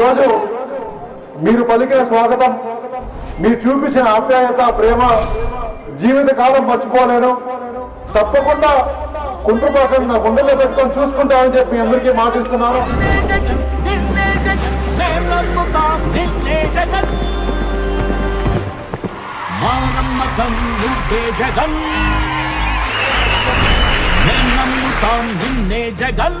ఈరోజు మీరు పలికిన స్వాగతం మీరు చూపించిన ఆప్యాయత ప్రేమ జీవితకాలం మర్చిపోలేను. తప్పకుండా కుంటుపాకం నా గుండెల్లో పెట్టుకొని చూసుకుంటామని చెప్పి మీ అందరికీ మాటిస్తున్నాను. నిన్నే జగన్ నమ్ముతాం నువ్వే జగన్. నమ్ముతాం నిన్నే జగన్.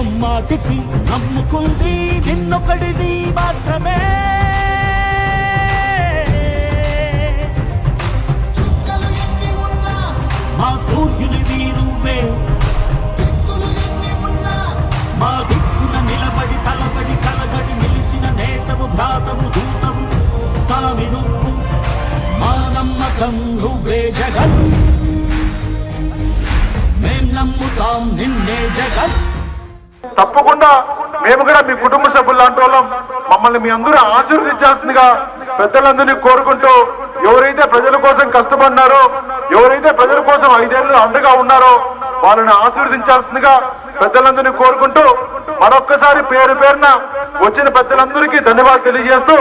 ముమ్మాటికి నమ్ముకుంది నిన్నొకడిది మాత్రమే. మా సూర్యునివి నువ్వే మా దిక్కున నిలబడి తలబడి కలబడి నిలిచిన నేతవు భ్రాతవు దూతవు. సామి నువ్వు మా నమ్మకం నువ్వే జగన్. మేం నమ్ముతాం నిన్నే జగన్. తప్పకుండా మేము కూడా మీ కుటుంబ సభ్యులు లాంటి వాళ్ళం. మమ్మల్ని మీ అందరూ ఆశీర్వదించాల్సిందిగా పెద్దలందరినీ కోరుకుంటూ ఎవరైతే ప్రజల కోసం కష్టపడినారో ఎవరైతే ప్రజల కోసం ఐదేళ్ళు అండగా ఉన్నారో వాళ్ళని ఆశీర్వదించాల్సిందిగా పెద్దలందరినీ కోరుకుంటూ మరొక్కసారి పేరు పేరున వచ్చిన పెద్దలందరికీ ధన్యవాదాలు తెలియజేస్తూ